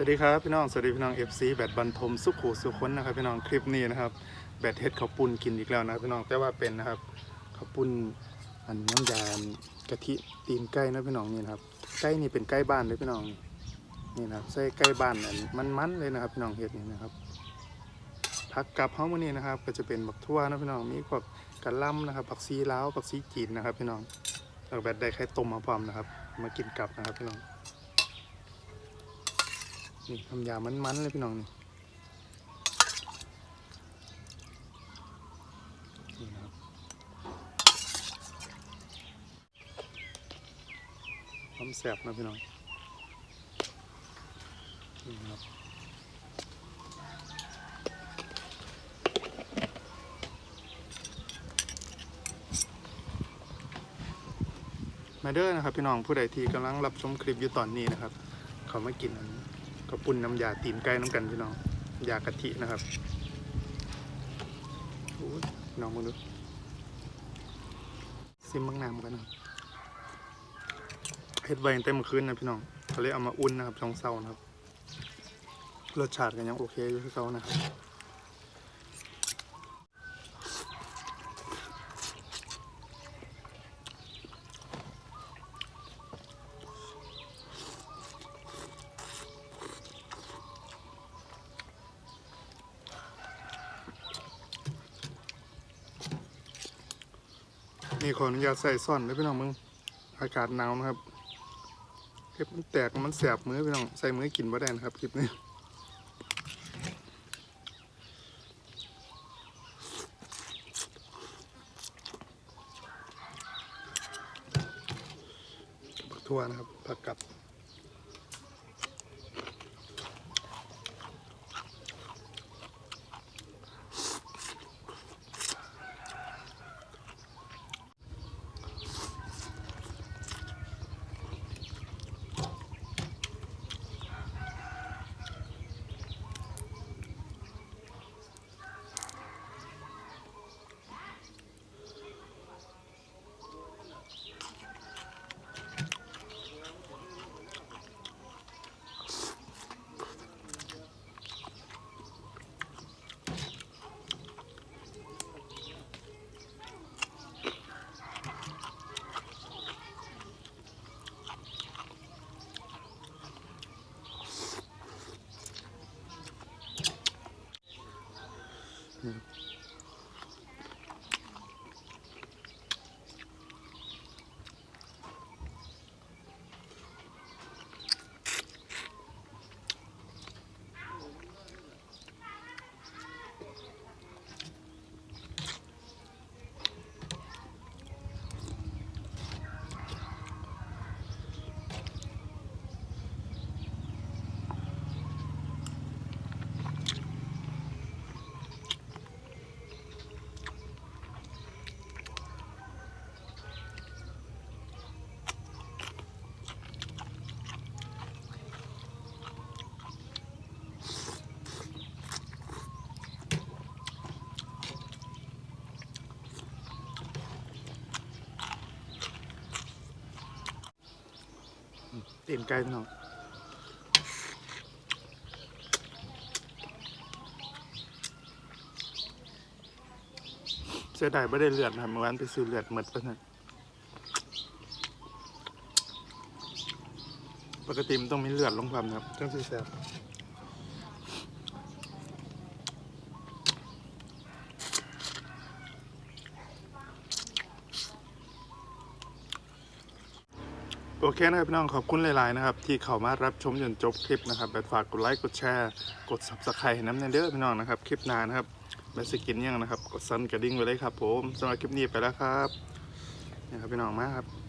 สวัสดีครับพี่น้องสวัสดีพี่น้อง FC แบดบันทมสุขูสุคนนะครับพี่น้องคลิปนี้นะครับแบดเฮ็ดข้าวปุ้นกินอีกแล้วนะพี่น้องแต่ว่าเป็นนะครับข้าวปุ้นอันน้ำยากะทิตีนไก่นะพี่น้องนี่นะครับไก่นี่เป็นไก่บ้านเลยพี่น้องนี่นะครับใส่ไก่บ้านอันมันๆเลยนะครับพี่น้องเฮ็ดนี่นะครับผักกับเฮามื้อนี้นะครับ ก็จะเป็นบักทั่วนะพี่น้องมีพวกกะล่ำนะครับผักซีลาวผักซีจีนนะครับพี่น้องแล้วแบดได้ไข่ต้มมาพร้อมนะครับมากินกับนะครับพี่น้อง นี่ทำยามันๆเลยพี่น้องนี่นี่นะครับความแสบนะพี่น้องนี่นะครับมาเด้อนะครับพี่น้องผู้ใดที่กำลังรับชมคลิปอยู่ตอนนี้นะครับ เขามากินอันนี้ กระปุ่นน้ำยาตีนไก่น้ำกันพี่น้องยากะทินะครับน้องมึงดูซิมบางน้ำกันนะเฮ็ดไว้ตั้งแต่เมื่อคืนนะพี่น้องเขาเลยเอามาอุ่นนะครับช่องเศร้านะครับ รสชาติกันยังโอเคอยู่ที่เขานะ นี่ขออนุญาตใส่ซ่อนเลยพี่น้องมึง อากาศหนาวนะครับเก็บมันแตกมันแสบมือพี่น้องใส่มือกินบ่ได้นะครับคลิปนี้ทั่วนะครับผักกับ ตีนไก่พี่น้องเสียดายไม่ได้เลือดนะครับเมื่อวานไปซื้อเลือดหมดไปนะปกติมันต้องมีเลือดลงความนะครับจังสิแซ่บ โอเคนะครับพี่น้องขอบคุณหลายๆนะครับที่เข้ามารับชมจนจบคลิปนะครับแบบฝากกดไลค์กดแชร์กดซับสไครต์ให้น้ำเนเด้อพี่น้องนะครับคลิปหนานนะครับแบบสกินยังนะครับ กดซันกระดิ่งไว้เลยครับผมสำหรับคลิปนี้ไปแล้วครับนะครับพี่น้องมาครับ